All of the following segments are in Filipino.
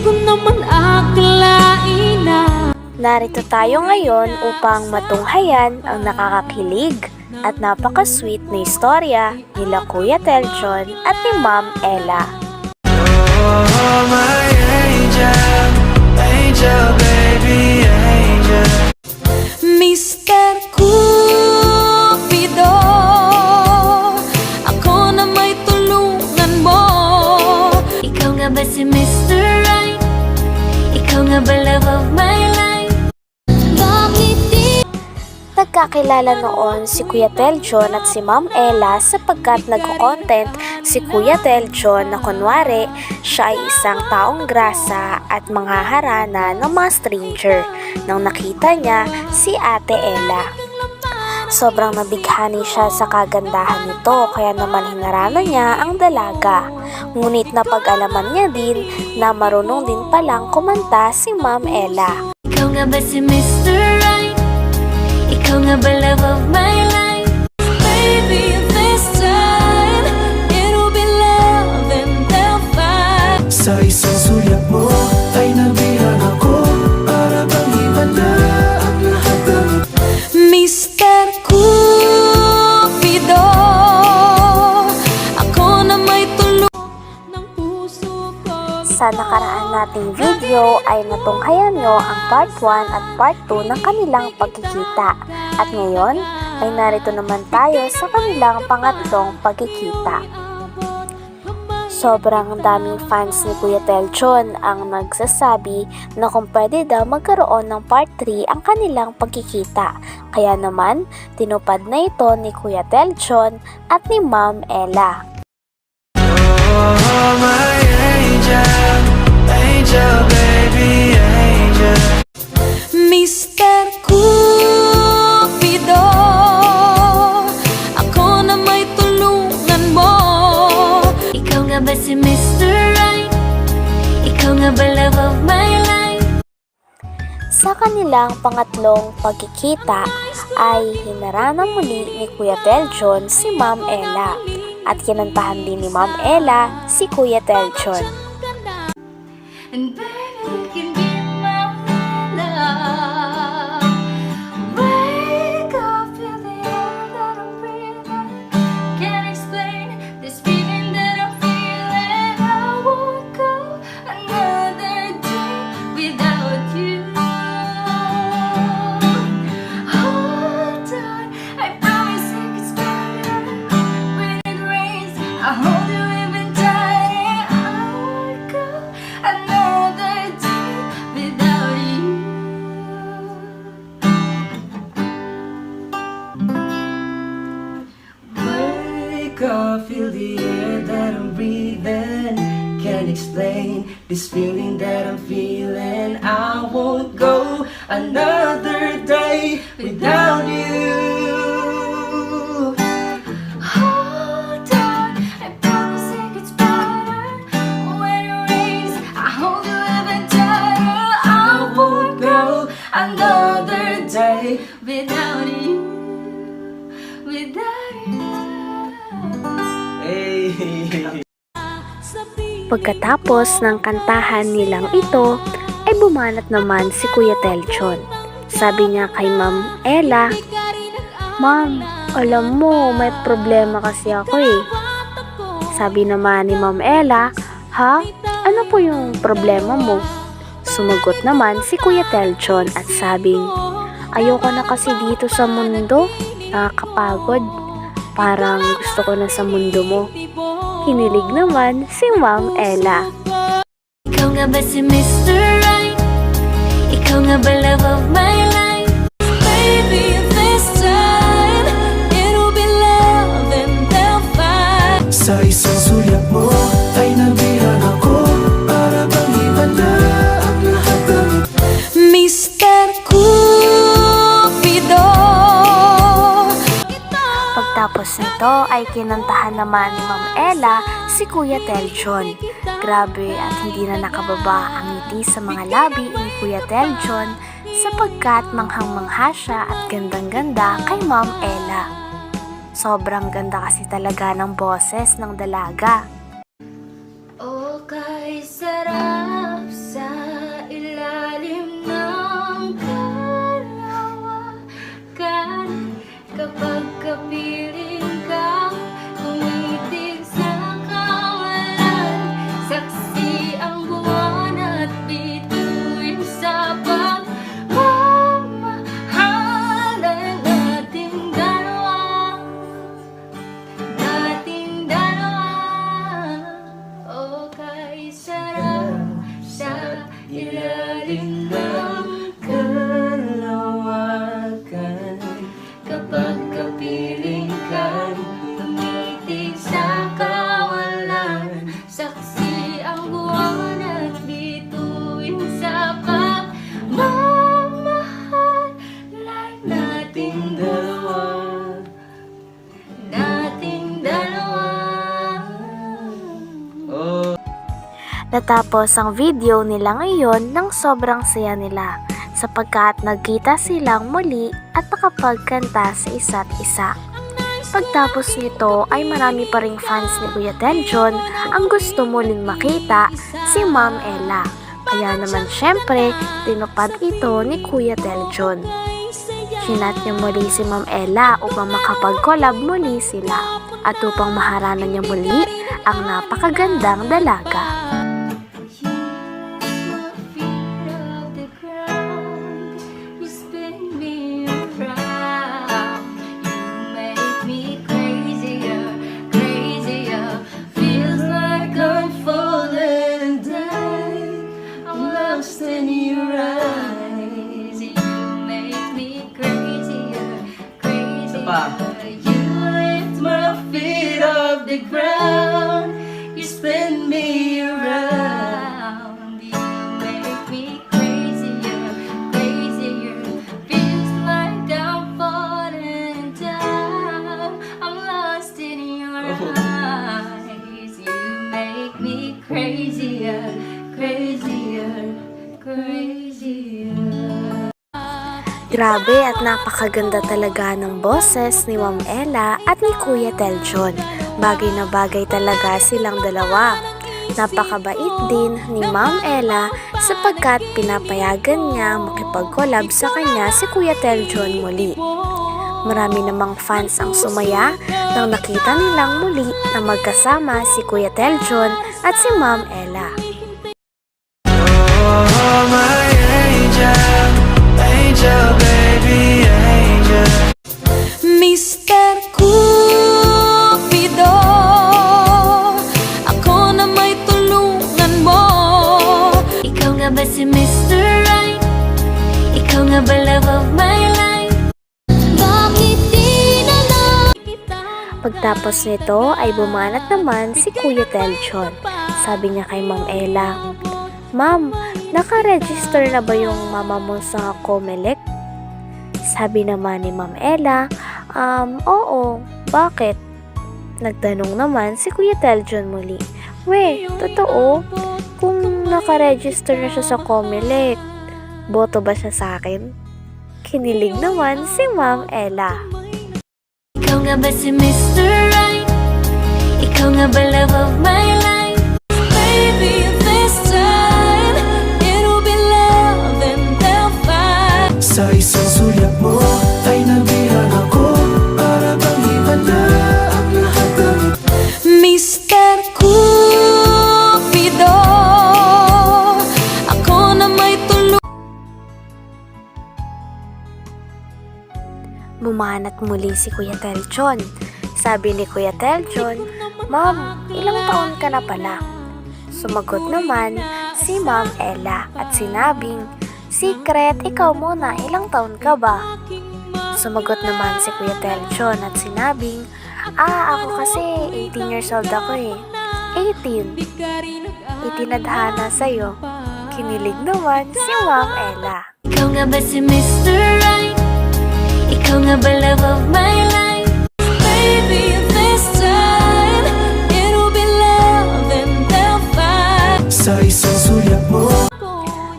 ko naman akalain na Narito tayo ngayon upang matunghayan ang nakakakilig at napaka-sweet na istorya nila Kuya Teljon at ni Ma'am Ella. Oh, my Nagkakilala noon si Kuya Teljon at si Ma'am Ella sapagkat nagko-content si Kuya Teljon na kunwari siya ay isang taong grasa at manghaharana ng mga stranger nang nakita niya si Ate Ella. Sobrang nabighani siya sa kagandahan nito kaya naman hinarana niya ang dalaga. Ngunit napag-alaman niya din na marunong din palang kumanta si Ma'am Ella. Ikaw nga ba si Mr. Ikaw nga ba love of my life? Baby, this time It'll be love and they'll fight Sa isang nating video ay natunghayan nyo ang part 1 at part 2 ng kanilang pagkikita. At ngayon ay narito naman tayo sa kanilang pangatlong pagkikita. Sobrang daming fans ni Kuya Telchon ang nagsasabi na kung pwede daw magkaroon ng part 3 ang kanilang pagkikita. Kaya naman, tinupad na ito ni Kuya Telchon at ni Ma'am Ella. Oh, my angel, angel, baby, angel. Mr. Cupido Ako na may tulungan mo Ikaw nga ba si Mr. Right? Ikaw nga ba love of my life? Sa kanilang pangatlong pagkikita ay hinarana muli ni Kuya Teljon si Ma'am Ella at kinantahan din ni Ma'am Ella si Kuya Teljon. And Wake feel the air that I'm breathing. Can't explain this feeling that I'm feeling. I won't go another day without you. Pagkatapos ng kantahan nilang ito ay bumanat naman si Kuya Teljon. Sabi niya kay Ma'am Ella, Ma'am, alam mo may problema kasi ako eh. Sabi naman ni Ma'am Ella, Ha? Ano po yung problema mo? Sumagot naman si Kuya Teljon at sabing, Ayoko na kasi dito sa mundo. Nakakapagod. Parang gusto ko na sa mundo mo. Kinilig naman si Ma'am Ella. Ikaw nga ba si Mr. Right? Ikaw nga ba love of my life? ay kinantahan naman ni Ma'am Ella si Kuya Teljon. Grabe at hindi na nakababa ang ngiti sa mga labi ni Kuya Teljon sapagkat manghang-mangha siya at gandang-ganda kay Ma'am Ella. Sobrang ganda kasi talaga ng boses ng dalaga. Oh, kay sarap sa ilalim ng kalawakan kapag kapil Natapos ang video nila ngayon ng sobrang saya nila sapagkat nagkita silang muli at nakapagkanta sa isa't isa. Pagtapos nito ay marami pa ring fans ni Kuya Teljon ang gusto muling makita si Ma'am Ella. Kaya naman syempre, tinupad ito ni Kuya Teljon. Sinat niya muli si Ma'am Ella upang makapag-collab muli sila at upang maharana niya muli ang napakagandang dalaga. Pa. You lift my feet off the ground. You spin me around. You make me crazier, crazier. Feels like I'm falling down. I'm lost in your oh. eyes. You make me crazier, crazier, crazier. Grabe at napakaganda talaga ng boses ni Ma'am Ella at ni Kuya Teljon. Bagay na bagay talaga silang dalawa. Napakabait din ni Ma'am Ella sapagkat pinapayagan niya makipag-collab sa kanya si Kuya Teljon muli. Marami namang fans ang sumaya nang nakita nilang muli na magkasama si Kuya Teljon at si Ma'am Ella. Pagtapos nito ay bumanat naman si Kuya Teljon. Sabi niya kay Ma'am Ella, Ma'am, naka-register na ba yung mama mo sa Comelec? Sabi naman ni Ma'am Ella, um, oo, bakit? Nagtanong naman si Kuya Teljon muli, We, totoo? Kung naka-register na siya sa Comelec, boto ba siya sa akin? Kinilig naman si Ma'am Ella. Nga ba si Mr. Right? Ikaw nga ba love of my life? Baby, this time It'll be love and they'll fight Sa isang Bumanat muli si Kuya Teljon. Sabi ni Kuya Teljon, Ma'am, ilang taon ka na pala? Sumagot naman si Ma'am Ella at sinabing, Secret, ikaw muna, ilang taon ka ba? Sumagot naman si Kuya Teljon at sinabing, Ah, ako kasi 18 years old ako eh. 18. Itinadhana sa'yo. Kinilig naman si Ma'am Ella. Ikaw nga ba si Mr. Ikaw nga ba love of my life? Baby, this time It'll be love and they'll fight Sa isang sulyap mo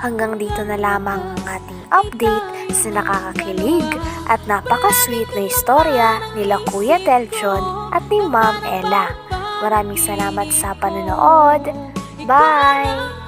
Hanggang dito na lamang ang ating update sa nakakakilig at napaka-sweet na istorya nila Kuya Teljon at ni Ma'am Ella. Maraming salamat sa panonood. Bye!